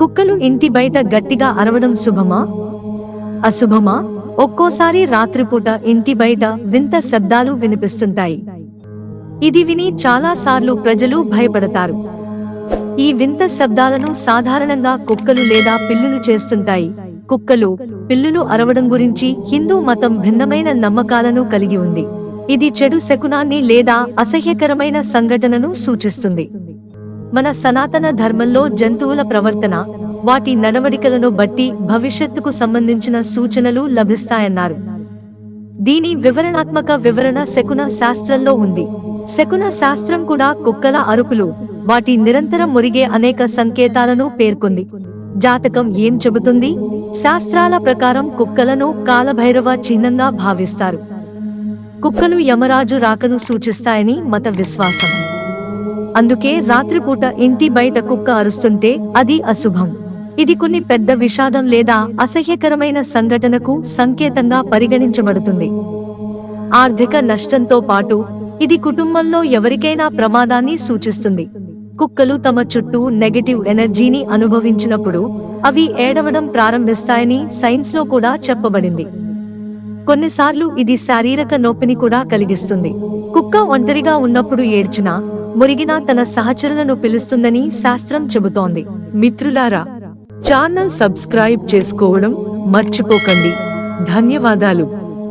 కుక్కలు ఇంటి బయట గట్టిగా అరవడం శుభమా? అశుభమా? ఒక్కోసారి రాత్రిపూట ఇంటి బయట వింత శబ్దాలు వినిపిస్తుంటాయి. ఇది విని చాలాసార్లు ప్రజలు భయపడతారు. ఈ వింత శబ్దాలను సాధారణంగా కుక్కలు లేదా పిల్లులు చేస్తుంటాయి. కుక్కలు పిల్లులు అరవడం గురించి హిందూ మతం భిన్నమైన నమ్మకాలను కలిగి ఉంది. ఇది చెడు శకునాన్ని లేదా అసహ్యకరమైన సంఘటనను సూచిస్తుంది. మన సనాతన ధర్మంలో జంతువుల ప్రవర్తన వాటి నడవడికలను బట్టి భవిష్యత్తుకు సంబంధించిన సూచనలు లభిస్తాయన్నారు. దీని వివరణాత్మక వివరణ శకున శాస్త్రంలో ఉంది. శకున శాస్త్రం కూడా కుక్కల అరుపులు వాటి నిరంతరం మురిగే అనేక సంకేతాలను పేర్కొంది. జాతకం ఏం చెబుతుంది? శాస్త్రాల ప్రకారం కుక్కలను కాలభైరవ చిహ్నంగా భావిస్తారు. కుక్కలు యమరాజు రాకను సూచిస్తాయని మత విశ్వాసం. అందుకే రాత్రిపూట ఇంటి బయట కుక్క అరుస్తుంటే అది అశుభం. ఇది కొన్ని పెద్ద విషాదం లేదా అసహ్యకరమైన సంఘటనకు సంకేతంగా పరిగణించబడుతుంది. ఆర్థిక నష్టంతో పాటు ఇది కుటుంబంలో ఎవరికైనా ప్రమాదాన్ని సూచిస్తుంది. కుక్కలు తమ చుట్టూ నెగటివ్ ఎనర్జీని అనుభవించినప్పుడు అవి ఏడవడం ప్రారంభిస్తాయని సైన్స్లో కూడా చెప్పబడింది. కొన్నిసార్లు ఇది శారీరక నొప్పిని కూడా కలిగిస్తుంది. కుక్క ఒంటరిగా ఉన్నప్పుడు ఏడ్చినా మురిగినా తన సహచరులను పిలుస్తుందని శాస్త్రం చెబుతోంది. మిత్రులారా ఛానల్ సబ్స్క్రైబ్ చేసుకోవడం మర్చిపోకండి. ధన్యవాదాలు.